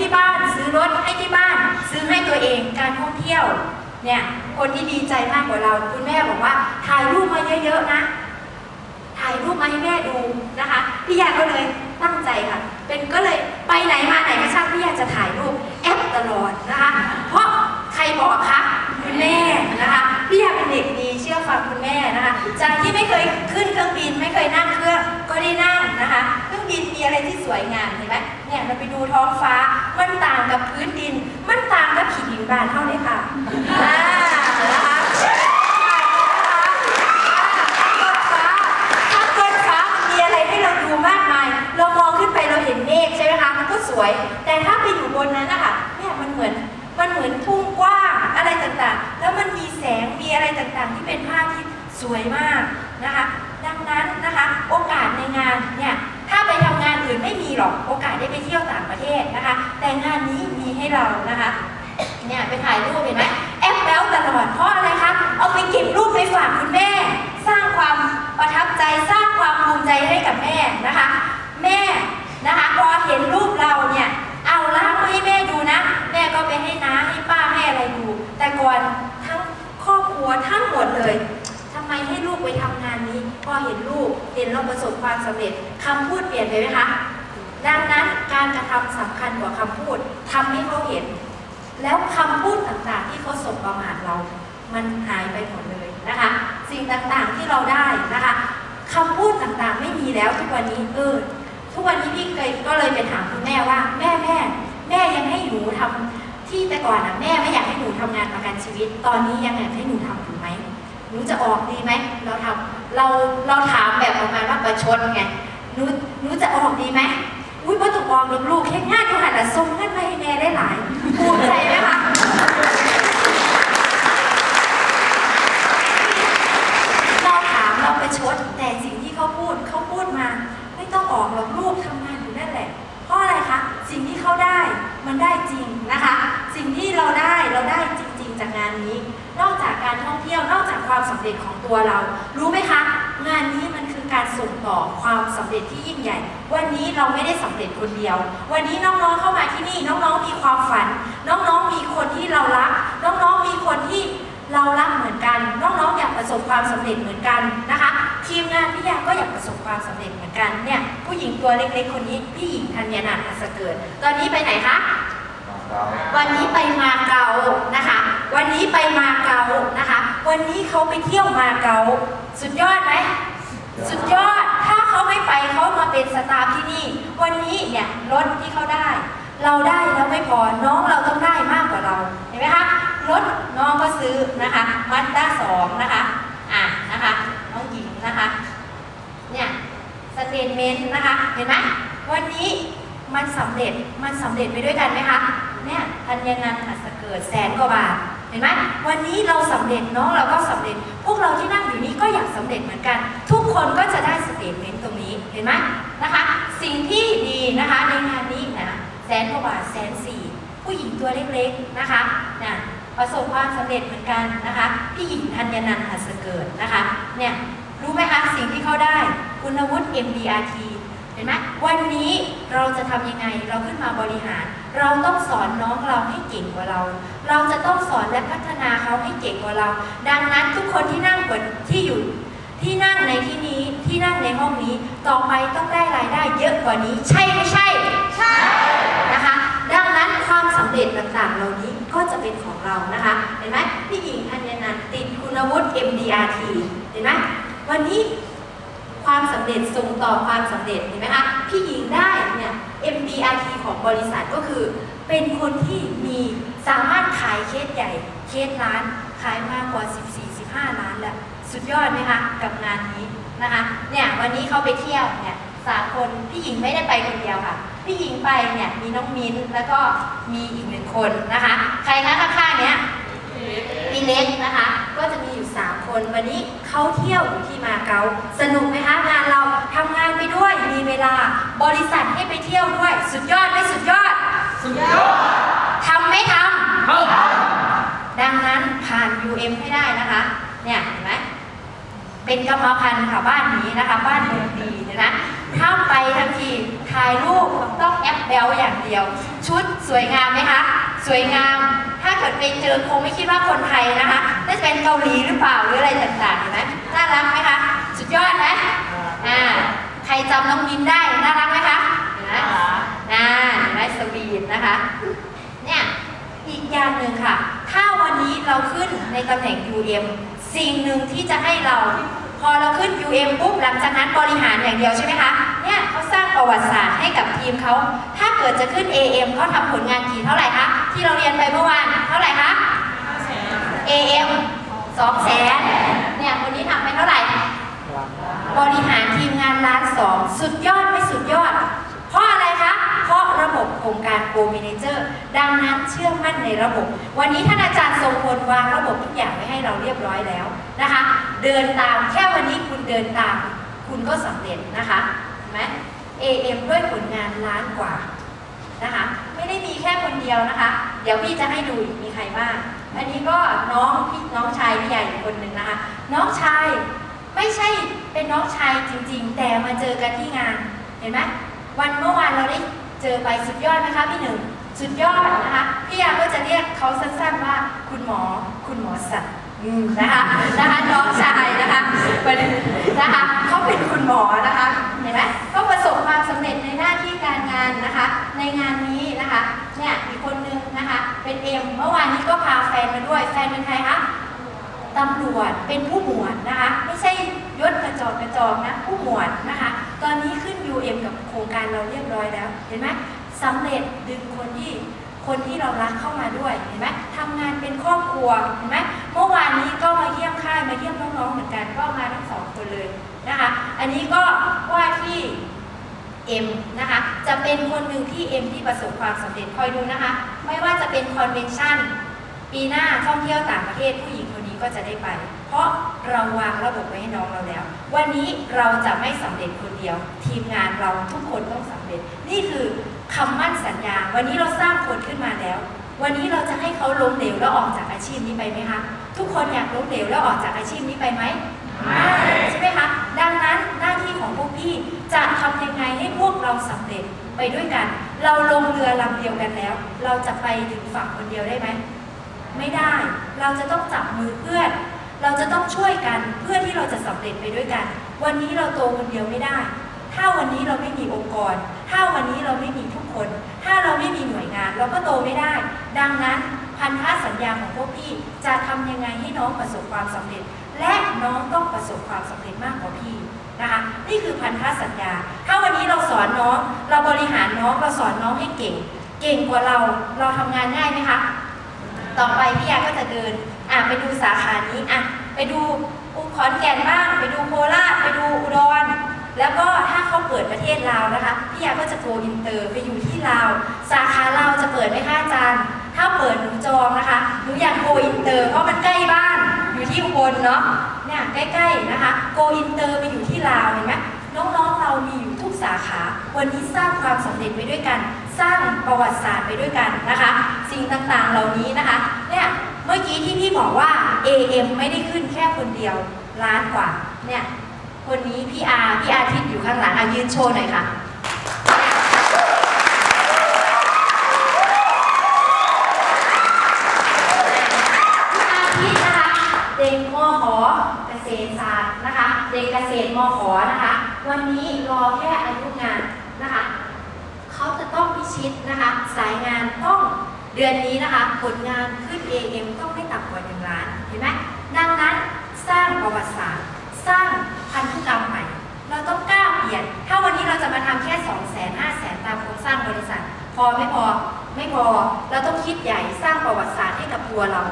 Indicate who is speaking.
Speaker 1: ที่บ้าน ซื้อรถให้ที่บ้าน ซื้อให้ตัวเองการท่องเที่ยวเนี่ยคนที่ดีใจมากกว่าเราคุณแม่บอกว่า ถ่ายรูปมาเยอะๆนะถ่ายรูปมาให้แม่ดูนะคะพี่ยาก็เลยตั้งใจค่ะ เป็นก็เลยไปไหนมาไหนก็ช่างพี่ยาจะถ่ายรูปแอปตลอดนะคะเพราะใครบอกคะคุณแม่นะคะพี่ยาเป็นเด็กดีเชื่อฟังคุณแม่นะคะจากที่ไม่เคยขึ้นเครื่องบินไม่เคยนั่งเครื่องก็ได้นั่งนะคะ เครื่องบินมีอะไรที่สวยงามเห็นไหมเนี่ยเราไปดูท้องฟ้า มันต่างกับพื้นดิน มันต่างกับขีดหินบานเท่านี้ค่ะอ่านะคะถ้าเกิดฟ้ามันมีอะไรให้เราดูมากมาย เรามองขึ้นไปเราเห็นเมฆใช่ไหมคะ มันก็สวย แต่ถ้าไปอยู่บนนั้นนะคะเนี่ยมันเหมือนมันเหมือนทุ่งกว้างอะไรต่างๆ แล้วมันมีแสง มีอะไรต่างๆ ที่เป็นภาพที่สวยมากนะคะ ดังนั้นนะคะ โอกาสในงานเนี่ย อื่นไม่มีหรอกโอกาสได้ไปเที่ยวต่างประเทศนะคะ แต่งานนี้มีให้เรานะคะเนี่ยไปถ่ายรูปเห็นไหมแอปแล้วตลอดเพราะอะไรคะเอาไปเก็บรูปไปฝกคุณแม่ สร้างความประทับใจ สร้างความภูมิใจให้กับแม่นะคะ แม่นะคะพอเห็นรูปเราเนี่ย เอาล้างมาให้แม่ดูนะ แม่ก็ไปให้น้าให้ป้าให้อะไรดู แต่ก่อนทั้งครอบครัวทั้งหมดเลยทำไมให้ลูกไปทำงานนี้ พอเห็น ลูกเห็นเราประสบความสำเร็จคำพูดเปลี่ยนไปไหมคะ ดังนั้นการกระทำสำคัญกว่าคำพูดทำให้เขาเห็น แล้วคำพูดต่างๆ ที่เขาสบประมาทเรา มันหายไปหมดเลยนะคะ สิ่งต่างๆที่เราได้นะคะคำพูดต่างๆไม่มีแล้วทุกวันนี้เออทุกวันนี้พี่เคยก็เลยไปถามคุณแม่ว่าแม่แม่แม่ยังให้หนูทำที่แต่ก่อนอะแม่ไม่อยากให้หนูทำงานประกันชีวิต ตอนนี้ยังอยากให้หนูทำอยู่ไหมหนูจะออกดีไหมเราทำ เราเราถามแบบประมาณว่าประชดไงนูหนูจะออกดีไหมอุ้ยพ่อถูกออกลูกๆแค่งานก็หันละส่งเงินมาให้แม่ได้หลายภูมิใจไหมคะเราถามเราประชดแต่สิ่งที่เขาพูดเขาพูดมา ไม่ต้องออกหรอกลูกทำงานอยู่นั่นแหละ เพราะอะไรคะสิ่งที่เขาได้มันได้จริงนะคะ สิ่งที่เราได้เราได้จริง ๆ จากงานนี้นอก กการท่องเที่ยวนอกจากความสำเร็จของตัวเรา รู้ไหมคะ งานนี้มันคือการส่งต่อความสำเร็จที่ยิ่งใหญ่ วันนี้เราไม่ได้สำเร็จคนเดียว วันนี้น้องๆเข้ามาที่นี่น้องๆมีความฝัน น้องๆมีคนที่เรารัก น้องๆมีคนที่เรารักเหมือนกัน น้องๆอยากประสบความสำเร็จเหมือนกันนะคะทีมงานพี่ยาก็อยากประสบความสำเร็จเหมือนกันเนี่ยผู้หญิงตัวเล็กๆ คนนี้พี่หญิงธัญนันท์อัศเกิด ตอนนี้ไปไหนคะวันนี้ไปมาเก๊านะคะ วันนี้ไปมาเก๊านะคะ วันนี้เขาไปเที่ยวมาเก๊าสุดยอดไหมสุดยอดถ้าเขาไม่ไปเขามาเป็นสตาฟที่นี่ วันนี้เนี่ยรถที่เขาได้ เราได้แล้วไม่พอน้องเราต้องได้มากกว่าเราเห็นไหมคะรถน้องก็ซื้อนะคะมัดด้าสองนะคะอะนะคะน้องหญิงนะคะเนี่ยสเตทเมนต์นะคะเห็นไหมวันนี้มันสำเร็จมันสำเร็จไปด้วยกันไหมคะเนี่ยธัญนันท์หัสเกิดแสนกว่าบาท เห็นไหมวันนี้เราสำเร็จน้องเราก็สำเร็จ พวกเราที่นั่งอยู่นี้ก็อยากสำเร็จเหมือนกัน ทุกคนก็จะได้สเตทเมนต์ตรงนี้เห็นไหมนะคะ สิ่งที่ดีนะคะในงานนี้นะแสนกว่าบาทแสนสี่ผู้หญิงตัวเล็กๆนะคะนี่ยประสบความสำเร็จเหมือนกันนะคะพี่หญิงธัญนันท์หัสเกิดนะคะเนี่ยรู้ไหมคะสิ่งที่เขาได้คุณวุฒิ MDRT เห็นไหมวันนี้เราจะทำยังไงเราขึ้นมาบริหาร เราต้องสอนน้องเราให้เก่งกว่าเรา เราจะต้องสอนและพัฒนาเขาให้เก่งกว่าเรา ดังนั้นทุกคนที่นั่งบนที่อยู่ที่นั่งในที่นี้ที่นั่งในห้องนี้ต่อไปต้องได้รายได้เยอะกว่านี้ ใช่ไม่ใช่ ใช่นะคะ ดังนั้นความสำเร็จต่างๆ เหล่านี้ก็จะเป็นของเรานะคะเห็นไหมพี่หญิงธัญนันท์ติดคุณวุฒิ MDRT เห็นไหมวันนี้ความสำเร็จส่งต่อความสำเร็จเห็นไหมคะพี่หญิงได้ MDRT ของบริษัทก็คือเป็นคนที่มีสามารถขายเคสใหญ่ เคสล้าน ขายมากกว่า 14-15 ล้านแล้วสุดยอดไหมคะกับงานนี้นะคะเนี่ยวันนี้เขาไปเที่ยวเนี่ยสามคนพี่หญิงไม่ได้ไปคนเดียวค่ะ พี่หญิงไปเนี่ยมีน้องมิ้นแล้วก็มีอีกหนึ่งคนนะคะ ใครคะข้างๆเนี้ยพี่เล็กนะคะ ก็จะมีอยู่ 3 คนวันนี้เขาเที่ยวอยู่ที่มาเก๊าสนุกไหมคะงานเราท เวลา บริษัทให้ไปเที่ยวด้วย สุดยอดไหมสุดยอด
Speaker 2: สุดยอด
Speaker 1: ทำไหมท
Speaker 2: เข้าำ
Speaker 1: ดังนั้นผ่าน UM ให้ได้นะคะ เนี่ยเห็นไหมเป็นกรรมพันธุ์ค่ะบ้านนี้นะคะ บ้านเมืองดีเห็นะถ้าไปทันทีถ่ายรูปต้องแอปแบลอย่างเดียว ชุดสวยงามไหมคะสวยงาม ถ้าเกิดไปเจอคงไม่คิดว่าคนไทยนะคะน่าจะเป็นเกาหลีหรือเปล่าหรืออะไรต่างๆเห็นไหมน่ารักไหมคะ สุดยอดไหมอ่าใค รจำน้องมินได้น่ารักไหมคะเห็นไหมอ่าเห็นไหมสวีทนะคะเนี่ยอีกอย่างหนึ่งค่ะ ถ้าวันนี้เราขึ้นในตำแหน่ง UM สิ่งหนึ่งที่จะให้เรา พอเราขึ้น UM ปุ๊บหลังจากนั้นบริหารอย่างเดียวใช่ไหมคะเนี่ยเขาสร้างประวัติศาสตร์ให้กับทีมเขาถ้าเกิดจะขึ้น AM เขาทำผลงานกี่เท่าไหร่คะที่เราเรียนไปเมื่อวานเท่าไหร่คะ AM สองแสนเนี่ยคนนี้ทำไปเท่าไหร่ บริหารทีมงานล้านสองสุดยอดไม่สุดยอด เพราะอะไรคะ เพราะระบบโครงการโกมิเนเจอร์ดังนั้นเชื่อมั่นในระบบ วันนี้ท่านอาจารย์ทรงพลวางระบบทุกอย่างไว้ให้เราเรียบร้อยแล้วนะคะ เดินตามแค่วันนี้คุณเดินตาม คุณก็สำเร็จนะคะเห็นไหม AM ด้วยผลงานล้านกว่านะคะไม่ได้มีแค่คนเดียวนะคะ เดี๋ยวพี่จะให้ดูมีใครบ้าง อันนี้ก็น้องพี่น้องชายพี่ใหญ่อีกคนหนึ่งนะคะ น้องชาย ไม่ใช่เป็นน้องชายจริง ๆ แต่มาเจอกันที่งาน เห็นไหมวันเมื่อวานเราได้เจอไปสุดยอดไหมคะพี่หนึ่งสุดยอดนะคะพี่ยาก็จะเรียกเขาสั้นๆว่าคุณหมอคุณหมอสัตว์นะคะนะคะน้องชายนะคะประเด็นนะคะเขาเป็นคุณหมอนะคะเห็นไหมก็ประสบความสำเร็จในหน้าที่การงานนะคะ ในงานนี้นะคะเนี่ยอีกคนนึงนะคะเป็นเอ็มเมื่อวานนี้ก็พาแฟนมาด้วยแฟนเป็นใครคะ ตำรวจเป็นผู้หมวดนะคะ ไม่ใช่ยศกระจอกกระจอกนะผู้หมวดนะคะ ตอนนี้ขึ้น UM กับโครงการเราเรียบร้อยแล้ว เห็นไหมสำเร็จดึงคนที่คนที่เรารักเข้ามาด้วยเห็นไหมทำงานเป็นครอบครัวเห็นไหมเมื่อวานนี้ก็มาเยี่ยมค่ายมาเยี่ยมน้องๆเหมือนกันก็มาทั้งสองคนเลยนะคะ อันนี้ก็ว่าที่เอ็มนะคะจะเป็นคนหนึ่งที่เอ็มที่ประสบความสำเร็จคอยดูนะคะ ไม่ว่าจะเป็นคอนเวนชั่นปีหน้าท่องเที่ยวต่างประเทศผู้หญิง ก็จะได้ไป เพราะเราวางระบบไว้ให้น้องเราแล้ว วันนี้เราจะไม่สำเร็จคนเดียว ทีมงานเราทุกคนต้องสำเร็จ นี่คือคำมั่นสัญญา วันนี้เราสร้างคนขึ้นมาแล้ว วันนี้เราจะให้เขาล้มเหลวแล้วออกจากอาชีพนี้ไปไหมคะ ทุกคนอยากล้มเหลวแล้วออกจากอาชีพนี้ไปไหมใช่ไหมคะ ดังนั้นหน้าที่ของพวกพี่จะทำยังไงให้พวกเราสำเร็จไปด้วยกัน เราลงเรือลำเดียวกันแล้ว เราจะไปถึงฝั่งคนเดียวได้ไหม ไม่ได้ เราจะต้องจับมือเพื่อน เราจะต้องช่วยกันเพื่อที่เราจะสำเร็จไปด้วยกัน วันนี้เราโตคนเดียวไม่ได้ ถ้าวันนี้เราไม่มีองค์กร ถ้าวันนี้เราไม่มีทุกคน ถ้าเราไม่มีหน่วยงาน เราก็โตไม่ได้ ดังนั้นพันธะสัญญาของพวกพี่จะทำยังไงให้น้องประสบความสำเร็จ และน้องต้องประสบความสำเร็จมากกว่าพี่นะคะนี่คือพันธสัญญา ถ้าวันนี้เราสอนน้อง เราบริหารน้อง เราสอนน้องให้เก่ง เก่งกว่าเรา เราทำงานง่ายไหมคะ ต่อไปพี่ยาก็จะเดินอะไปดูสาขานี้อะไปดูอุขอนแก่นบ้าง ไปดูโคราชไปดูอุดร แล้วก็ถ้าเขาเปิดประเทศลาวนะคะพี่ยาก็จะโกอินเตอร์ไปอยู่ที่ลาว สาขาลาวจะเปิดไหมคะอาจารย์ถ้าเปิดหนูจองนะคะหนูอยากโกอินเตอร์เพราะมันใกล้บ้านอยู่ที่อุบลเนาะเนี่ยใกล้ๆนะคะโกอินเตอร์ไปอยู่ที่ลาวเห็นไหมน้องๆเรามีอยู่ สาขา วันนี้สร้างความสำเร็จไปด้วยกัน สร้างประวัติศาสตร์ไปด้วยกันนะคะ สิ่งต่างๆเหล่านี้นะคะเนี่ยเมื่อกี้ที่พี่บอกว่า AM ไม่ได้ขึ้นแค่คนเดียวล้านกว่าเนี่ยคนนี้พี่อาพี่อาทิตย์อยู่ข้างหลังอายืนโชว์หน่อยค่ะอาทิตย์นะคะเด็กมหเกษตรศาสตร์นะคะ เด็กเกษตรมอหนะคะ วันนี้รอแค่อายุงานนะคะเขาจะต้องพิชิตนะคะ สายงานต้องเดือนนี้นะคะผลงานขึ้น AM ต้องไม่ต่ำกว่า1ล้านเห็นไหมดังนั้นสร้างประวัติศาสตร์ สร้างพันธุกรรมใหม่ เราต้องกล้าเปลี่ยน ถ้าวันนี้เราจะมาทำแค่2 0 0 0 0 0 5 0 0 0 0ตามโครงสร้างบริษัท พอไม่พอไม่พอเราต้องคิดใหญ่สร้างประวัติศาสตร์ให้กับตัวเรา